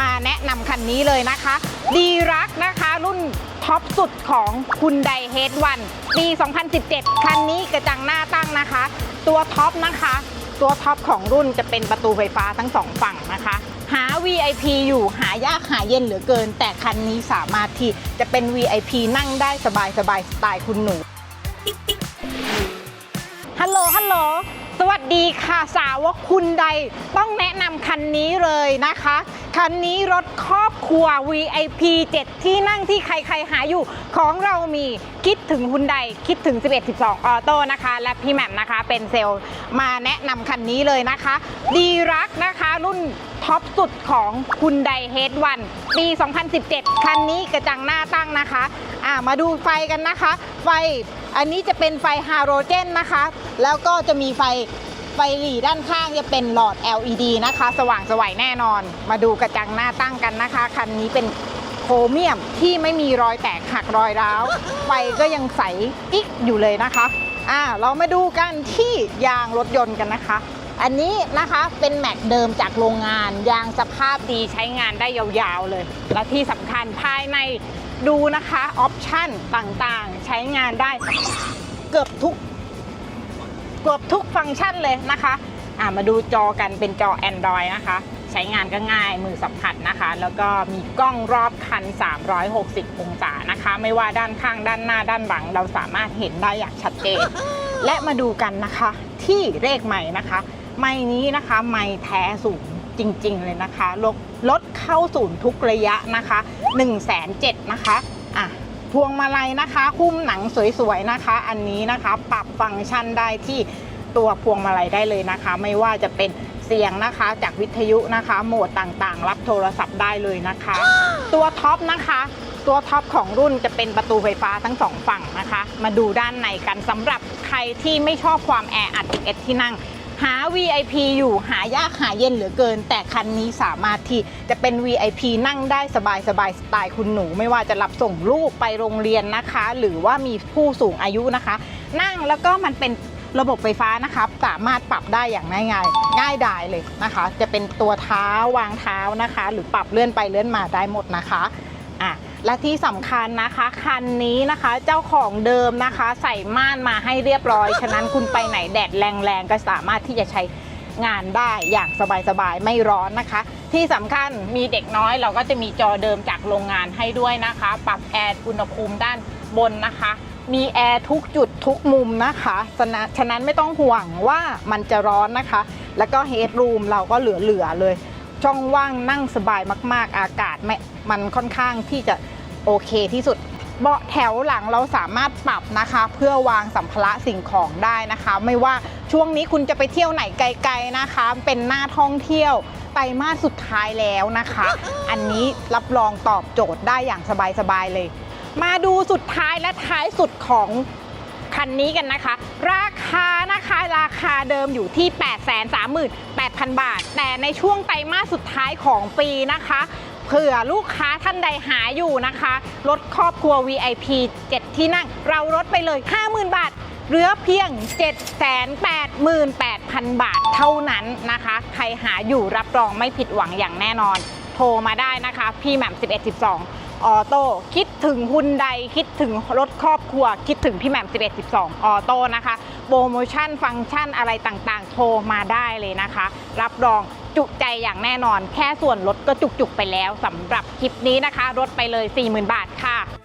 มาแนะนำคันนี้เลยนะคะ ดีรักนะคะรุ่นท็อปสุดของคุณไดเฮดวันปี 2017 คันนี้กระจังหน้าตั้งนะคะ ตัวท็อปนะคะ ตัวท็อปของรุ่นจะเป็นประตูไฟฟ้าทั้งสองฝั่งนะคะหา VIP อยู่หายากหาเย็นเหลือเกิน แต่คันนี้สามารถที่จะเป็น VIP นั่งได้สบายสบายสไตล์คุณหนู ฮัลโหล ฮัลโหล สวัสดีค่ะสาวกคุณใดต้องแนะนำคันนี้เลยนะคะ คันนี้รถครอบครัว VIP 7 ที่นั่งที่ใครๆหาอยู่ของเรามีคิดถึงคุณใดคิดถึง 11 12 ออโต้นะคะ และพี่แหม่มนะคะเป็นเซลล์มาแนะนำคันนี้เลยนะคะ ดีรักนะคะรุ่นท็อปสุดของคุณไดเฮดวันปี 2017 คันนี้กระจังหน้าตั้งนะคะ อ่ามาดูไฟกันนะคะ ไฟ อันนี้จะเป็นไฟฮาโลเจนนะคะ แล้วก็จะมีไฟไฟหลีด้านข้างจะเป็นหลอด LED นะคะ สว่างสวยแน่นอน มาดูกระจังหน้าตั้งกันนะคะ คันนี้เป็นโครเมียมที่ไม่มีรอยแตกหักรอยร้าวไฟก็ยังใสกิ๊กอยู่เลยนะคะอ่าเรามาดูกันที่ยางรถยนต์กันนะคะ อันนี้นะคะเป็นแม็กเดิมจากโรงงาน ยางสภาพดีใช้งานได้ยาวๆเลย และที่สำคัญภายใน ดูนะคะออปชั่นต่างๆ ใช้งานได้เกือบทุกเกือบทุกฟังก์ชันเลยนะคะอ่ามาดูจอกันเป็นจอ Android นะคะ ใช้งานก็ง่ายมือสัมผัสนะคะ แล้วก็มีกล้องรอบคัน 360 องศานะคะ ไม่ว่าด้านข้างด้านหน้าด้านหลัง เราสามารถเห็นได้อย่างชัดเจน และมาดูกันนะคะที่เลขใหม่นะคะ ไม้นี้นะคะ ไม้แท้สูง จริง ๆ เลยนะคะลดลดเข้าศูนย์ทุกระยะนะคะ1 0 0 0 0 0นะคะอะพวงมาลัยนะคะ คุ้มหนังสวยๆนะคะ อันนี้นะคะปรับฟังก์ชันได้ที่ตัวพวงมาลัยได้เลยนะคะ ไม่ว่าจะเป็นเสียงนะคะจากวิทยุนะคะ โหมดต่างๆ รับโทรศัพท์ได้เลยนะคะ ตัวท็อปนะคะ ตัวท็อปของรุ่นจะเป็นประตูไฟฟ้าทั้งสองฝั่งนะคะ มาดูด้านในกันสำหรับใครที่ไม่ชอบความแออัด11ที่นั่ง หา VIP อยู่หายากหาเย็นเหลือเกิน แต่คันนี้สามารถที่จะเป็น VIP นั่งได้สบายสบายสไตล์คุณหนู ไม่ว่าจะรับส่งลูกไปโรงเรียนนะคะ หรือว่ามีผู้สูงอายุนะคะ นั่งแล้วก็มันเป็นระบบไฟฟ้านะคะสามารถปรับได้อย่างง่ายง่ายง่ายดายเลยนะคะ จะเป็นตัวเท้าวางเท้านะคะ หรือปรับเลื่อนไปเลื่อนมาได้หมดนะคะอะ และที่สำคัญนะคะคันนี้นะคะเจ้าของเดิมนะคะ ใส่ม่านมาให้เรียบร้อย ฉะนั้นคุณไปไหนแดดแรงๆ ก็สามารถที่จะใช้งานได้อย่างสบายๆ ไม่ร้อนนะคะ ที่สำคัญมีเด็กน้อยเราก็จะมีจอเดิมจากโรงงานให้ด้วยนะคะ ปรับแอร์อุณหภูมิด้านบนนะคะ มีแอร์ทุกจุดทุกมุมนะคะฉะนั้นฉะนั้นไม่ต้องห่วงว่ามันจะร้อนนะคะ แล้วก็เฮดรูมเราก็เหลือๆเลย ช่องว่างนั่งสบายมากๆ อากาศไม่มันค่อนข้างที่จะ โอเคที่สุด เบาะแถวหลังเราสามารถปรับนะคะ เพื่อวางสัมภาระสิ่งของได้นะคะ ไม่ว่าช่วงนี้คุณจะไปเที่ยวไหนไกล ๆนะคะ เป็นหน้าท่องเที่ยวไตรมาสสุดท้ายแล้วนะคะ อันนี้รับรองตอบโจทย์ได้อย่างสบายๆเลย มาดูสุดท้ายและท้ายสุดของคันนี้กันนะคะ ราคานะคะราคาเดิมอยู่ที่ 838,000 บาท แต่ในช่วงไตรมาสสุดท้ายของปีนะคะ เผื่อลูกค้าท่านใดหาอยู่นะคะ รถครอบครัว VIP 7 ที่นั่ง เราลดไปเลย 50,000 บาทเหลือเพียง 788,000 บาทเท่านั้นนะคะ ใครหาอยู่รับรองไม่ผิดหวังอย่างแน่นอน โทรมาได้นะคะ พี่แหม่ม11 12ออโต้คิดถึงฮุนใดคิดถึงรถครอบครัว คิดถึงพี่แหม่ม11 12 ออโต้นะคะ โปรโมชั่นฟังก์ชันอะไรต่างๆ โทรมาได้เลยนะคะ รับรอง จุใจอย่างแน่นอน แค่ส่วนลดก็จุกๆไปแล้วสำหรับคลิปนี้นะคะลดไปเลย 40,000 บาทค่ะ